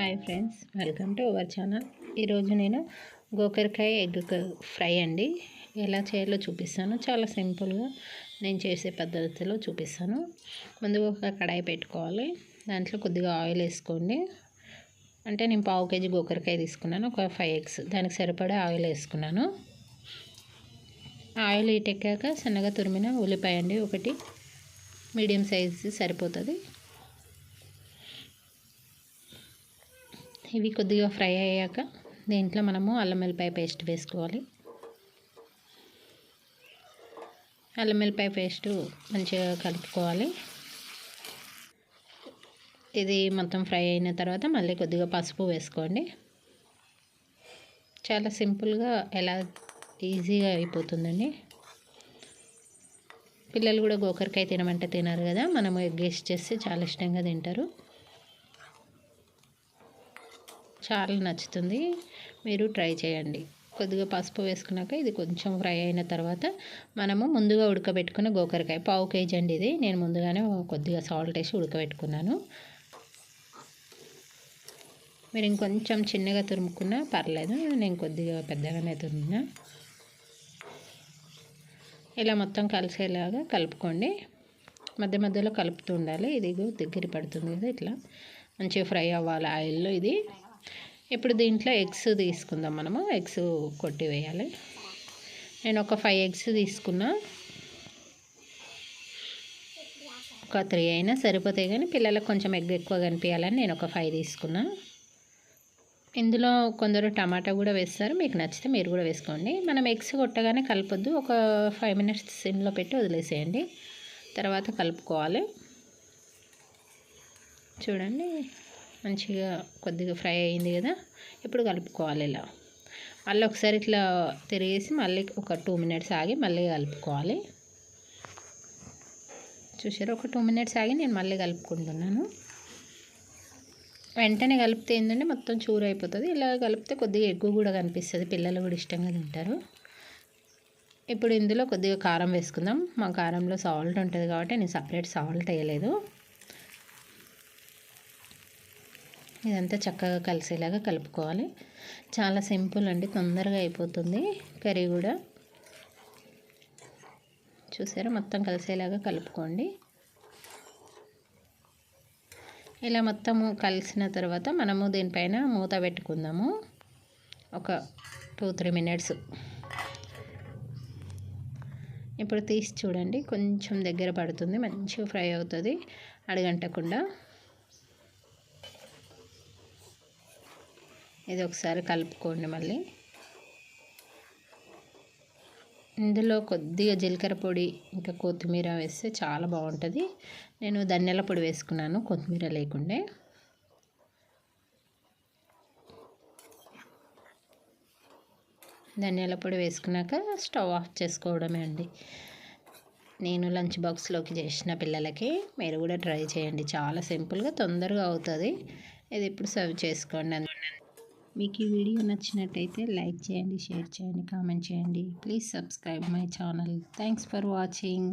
Friends welcome to our channel ఈరోజు నేను గోకరకాయ egg fry అండి. ఎలా చేయాలో చూపిస్తాను. చాలా సింపుల్గా నేను చేసే పద్ధతిలో చూపిస్తాను. ముందుగా ఒక కడాయి పెట్టుకోవాలి. దాంట్లో కొద్దిగా ఆయిల్ వేసుకోండి. అంటే నేను పావు కేజీ గోకరకాయ తీసుకున్నాను. ఒక ఫైవ్ ఎగ్స్ దానికి సరిపడా ఆయిల్ వేసుకున్నాను. ఆయిల్ ఎక్కాక సన్నగా తురిమిన ఉల్లిపాయ అండి ఒకటి. మీడియం సైజు సరిపోతుంది. ఇవి కొద్దిగా ఫ్రై అయ్యాక దీంట్లో మనము అల్లం వెల్లిపాయ పేస్ట్ వేసుకోవాలి. అల్లం వెల్లిపాయ పేస్ట్ మంచిగా కలుపుకోవాలి. ఇది మొత్తం ఫ్రై అయిన తర్వాత మళ్ళీ కొద్దిగా పసుపు వేసుకోండి. చాలా సింపుల్గా ఎలా ఈజీగా అయిపోతుందండి. పిల్లలు కూడా గోకరకాయ తినమంటే తినరు కదా మనము ఎగ్ చేసి చేస్తే చాలా ఇష్టంగా తింటారు. చాలా నచ్చుతుంది. మీరు ట్రై చేయండి. కొద్దిగా పసుపు వేసుకున్నాక ఇది కొంచెం ఫ్రై అయిన తర్వాత మనము ముందుగా ఉడకబెట్టుకున్న గోకరకాయ పావు కేజీ అండి ఇది. నేను ముందుగానే కొద్దిగా సాల్ట్ వేసి ఉడకబెట్టుకున్నాను. మీరు ఇంకొంచెం చిన్నగా తురుముకున్నా పర్లేదు. నేను కొద్దిగా పెద్దగానే తురుమున్నా ఇలా మొత్తం కలిసేలాగా కలుపుకోండి. మధ్య మధ్యలో కలుపుతూ ఉండాలి. ఇది దగ్గర పడుతుంది కదా ఇట్లా. మంచిగా ఫ్రై అవ్వాలి ఆయిల్లో ఇది. ఇప్పుడు దీంట్లో ఎగ్స్ తీసుకుందాం మనము. ఎగ్స్ కొట్టి వేయాలి. నేను ఒక ఫైవ్ ఎగ్స్ తీసుకున్నా. ఒక త్రీ అయినా సరిపోతాయి కానీ పిల్లలకు కొంచెం ఎగ్ ఎక్కువ కనిపించాలని నేను ఒక ఫైవ్ తీసుకున్నా. ఇందులో కొందరు టమాటా కూడా వేస్తారు. మీకు నచ్చితే మీరు కూడా వేసుకోండి. మనం ఎగ్స్ కొట్టగానే కలపొద్దు. ఒక ఫైవ్ మినిట్స్ సిమ్లో పెట్టి వదిలేసేయండి. తర్వాత కలుపుకోవాలి. చూడండి. మంచిగా కొద్దిగా ఫ్రై అయింది కదా ఇప్పుడు కలుపుకోవాలి ఇలా. మళ్ళీ ఒకసారి ఇట్లా తిరిగేసి మళ్ళీ ఒక టూ మినిట్స్ ఆగి మళ్ళీ కలుపుకోవాలి. చూసారు ఒక టూ మినిట్స్ ఆగి నేను మళ్ళీ కలుపుకుంటున్నాను. వెంటనే కలిపితే ఏంటంటే మొత్తం చూరు అయిపోతుంది ఇలా కలిపితే కొద్దిగా ఎగ్గు కూడా కనిపిస్తుంది. పిల్లలు కూడా ఇష్టంగా తింటారు. ఇప్పుడు ఇందులో కొద్దిగా కారం వేసుకుందాం. మా కారంలో సాల్ట్ ఉంటుంది కాబట్టి నేను సపరేట్ సాల్ట్ వేయలేదు. ఇదంతా చక్కగా కలిసేలాగా కలుపుకోవాలి. చాలా సింపుల్ అండి తొందరగా అయిపోతుంది కర్రీ కూడా. చూసారా? మొత్తం కలిసేలాగా కలుపుకోండి. ఇలా మొత్తము కలిసిన తర్వాత మనము దీనిపైన మూత పెట్టుకుందాము. ఒక టూ త్రీ మినిట్స్. ఇప్పుడు తీసి చూడండి కొంచెం దగ్గర పడుతుంది మంచిగా ఫ్రై అవుతుంది అడగంటకుండా. ఇది ఒకసారి కలుపుకోండి మళ్ళీ. ఇందులో కొద్దిగా జీలకర్ర పొడి ఇంకా కొత్తిమీర వేస్తే చాలా బాగుంటుంది. నేను ధనియాల పొడి వేసుకున్నాను కొత్తిమీర లేకుండే. ధనియాల పొడి వేసుకున్నాక స్టవ్ ఆఫ్ చేసుకోవడమే అండి. నేను లంచ్ బాక్స్లోకి చేసిన పిల్లలకి మీరు కూడా ట్రై చేయండి. చాలా సింపుల్గా తొందరగా అవుతుంది. ఇది ఇప్పుడు సర్వ్ చేసుకోండి మీకు ఈ వీడియో నచ్చినట్టయితే లైక్ చేయండి షేర్ చేయండి కామెంట్ చేయండి. Please subscribe my channel. Thanks for watching.